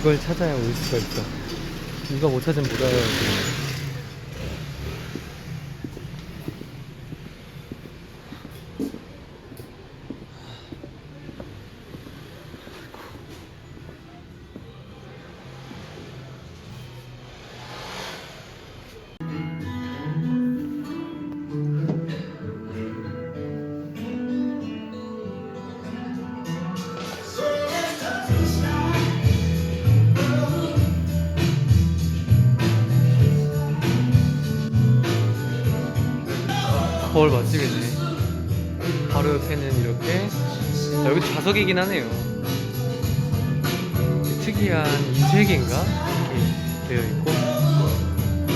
이걸 찾아야 올 수가 있어. 이거 못 찾으면 못 알아요. 거울 맛집이네. 바로 옆에는 이렇게 여기도 좌석이긴 하네요. 특이한 인쇄기인가 이렇게 되어 있고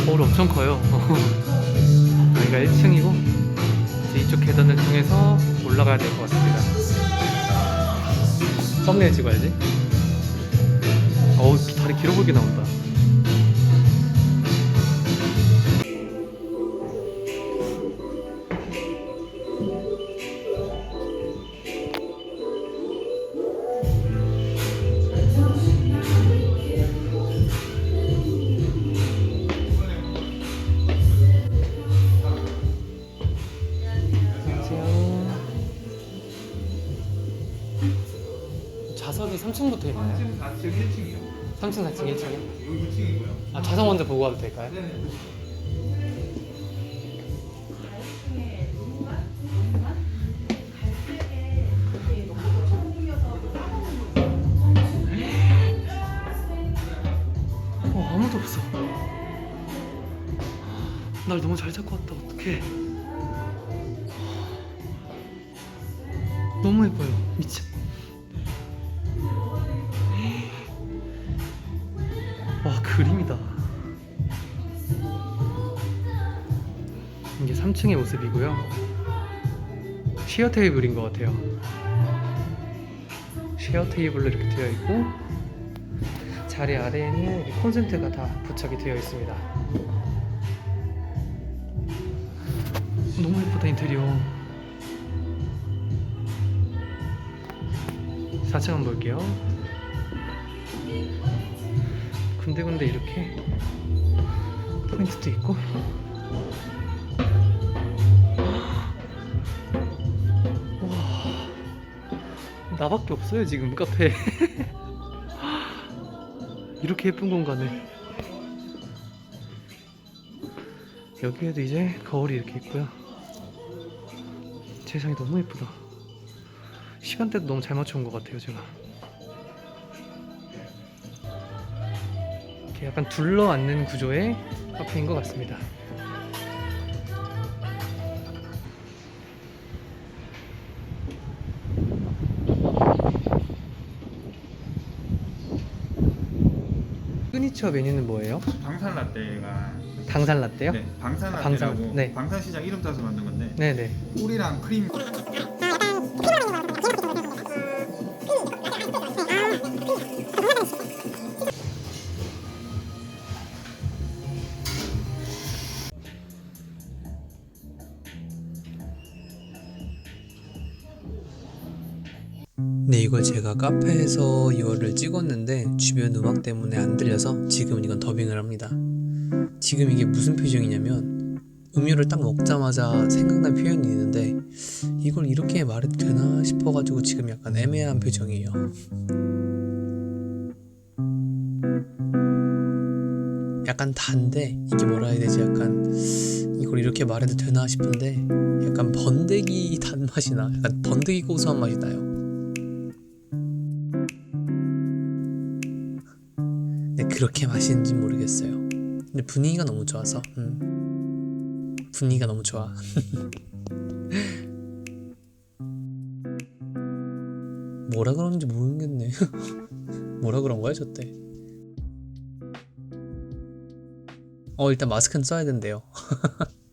거울 엄청 커요. 여기가 1층이고 이제 이쪽 계단을 통해서 올라가야 될 것 같습니다. 썸네일 찍어야지. 어우 다리 길어 보이게 나온다. 좌석이 3층부터 있나요? 3층, 4층, 1층이요. 3층, 4층, 1층이요? 여기 9층이고요. 아, 좌석 먼저 보고 가도 될까요? 네네. 어, 아무도 없어. 날 너무 잘 잡고 왔다. 어떡해. 너무 예뻐요. 미쳐. 와, 그림이다. 이게 3층의 모습이고요. 쉐어 테이블인 것 같아요. 쉐어 테이블로 이렇게 되어 있고, 자리 아래에는 콘센트가 다 부착이 되어 있습니다. 너무 예쁘다 인테리어. 4층 한번 볼게요. 군데군데 이렇게 포인트도 있고. 와, 나밖에 없어요 지금 카페. 이렇게 예쁜 공간을 여기에도 이제 거울이 이렇게 있고요 세상이 너무 예쁘다 시간대도 너무 잘 맞춰온 것 같아요 제가 약간 둘러앉는 구조의 카페인 것 같습니다 시그니처 메뉴는 뭐예요? 방산 라떼가 당산 라떼요? 네, 방산 아, 방산, 라떼라고 네. 방산 시장 이름 따서 만든 건데 네네 꿀이랑 크림 네, 이걸 제가 카페에서 이거를 찍었는데 주변 음악 때문에 안 들려서 지금은 이건 더빙을 합니다. 지금 이게 무슨 표정이냐면 음료를 딱 먹자마자 생각난 표현이 있는데 이걸 이렇게 말해도 되나 싶어가지고 지금 약간 애매한 표정이에요. 약간 단데 이게 뭐라 해야 되지? 약간 이걸 이렇게 말해도 되나 싶은데 약간 번데기 단맛이 나. 약간 번데기 고소한 맛이 나요. 그렇게 맛있는지 모르겠어요. 근데 분위기가 너무 좋아서 음. 분위기가 너무 좋아. 뭐라 그러는지 모르겠네. 뭐라 그런 거야, 저때? 어, 일단 마스크는 써야 된대요.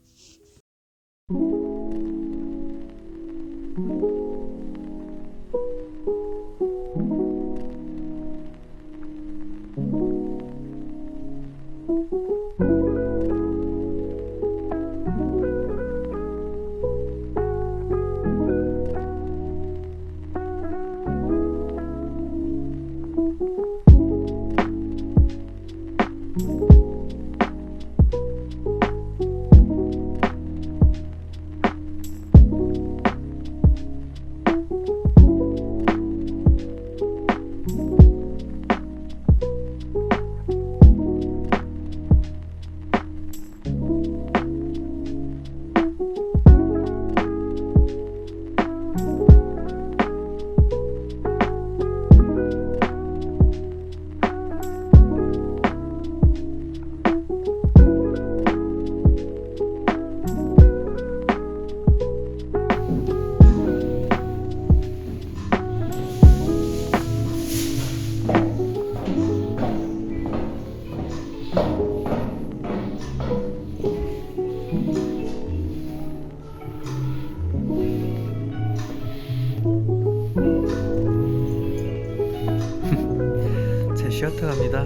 셔터 갑니다.